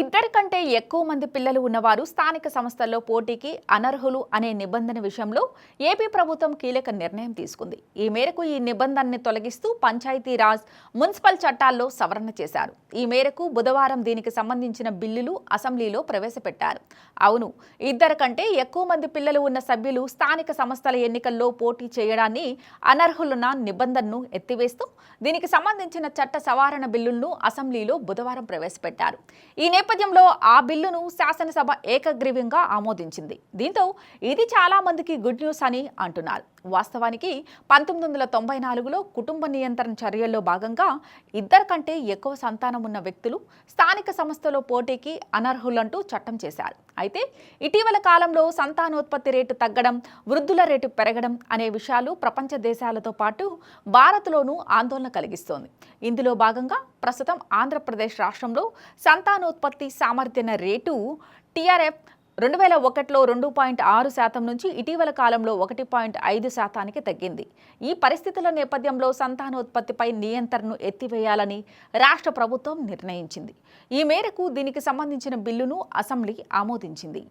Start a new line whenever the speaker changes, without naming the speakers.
ఇద్దరి కంటే ఎక్కువ మంది పిల్లలు ఉన్నవారు స్థానిక సంస్థల్లో పోటీకి అనర్హులు అనే నిబంధన విషయంలో ఏపీ ప్రభుత్వం కీలక నిర్ణయం తీసుకుంది. ఈ మేరకు ఈ నిబంధనని తొలగిస్తూ పంచాయతీరాజ్ మున్సిపల్ చట్టాల్లో సవరణ చేశారు. ఈ మేరకు బుధవారం దీనికి సంబంధించిన బిల్లులు అసెంబ్లీలో ప్రవేశపెట్టారు. అవును ఇద్దరికంటే ఎక్కువ మంది పిల్లలు ఉన్న సభ్యులు స్థానిక సంస్థల ఎన్నికల్లో పోటీ చేయడాన్ని అనర్హులున్న నిబంధనను ఎత్తివేస్తూ దీనికి సంబంధించిన చట్ట సవరణ బిల్లులను అసెంబ్లీలో బుధవారం ప్రవేశపెట్టారు. ఈ నేపథ్యంలో ఆ బిల్లును శాసనసభ ఏకగ్రీవంగా ఆమోదించింది. దీంతో ఇది చాలామందికి గుడ్ న్యూస్ అని అంటున్నారు. వాస్తవానికి పంతొమ్మిది వందల తొంభై నాలుగులో కుటుంబ నియంత్రణ చర్యల్లో భాగంగా ఇద్దరు కంటే ఎక్కువ సంతానం ఉన్న వ్యక్తులు స్థానిక సంస్థలో పోటీకి అనర్హులంటూ చట్టం చేశారు. అయితే ఇటీవల కాలంలో సంతానోత్పత్తి రేటు తగ్గడం వృద్ధుల రేటు పెరగడం అనే విషయాలు ప్రపంచ దేశాలతో పాటు భారత్లోనూ ఆందోళన కలిగిస్తోంది. ఇందులో భాగంగా ప్రస్తుతం ఆంధ్రప్రదేశ్ రాష్ట్రంలో సంతానోత్పత్తి సామర్థ్యన రేటు టీఆర్ఎఫ్ రెండు వేల ఒకటిలో రెండు పాయింట్ ఆరు శాతం నుంచి ఇటీవల కాలంలో ఒకటి పాయింట్ ఐదు శాతానికి తగ్గింది. ఈ పరిస్థితుల నేపథ్యంలో సంతానోత్పత్తిపై నియంత్రణను ఎత్తివేయాలని రాష్ట్ర ప్రభుత్వం నిర్ణయించింది. ఈ మేరకు దీనికి సంబంధించిన బిల్లును అసెంబ్లీ ఆమోదించింది.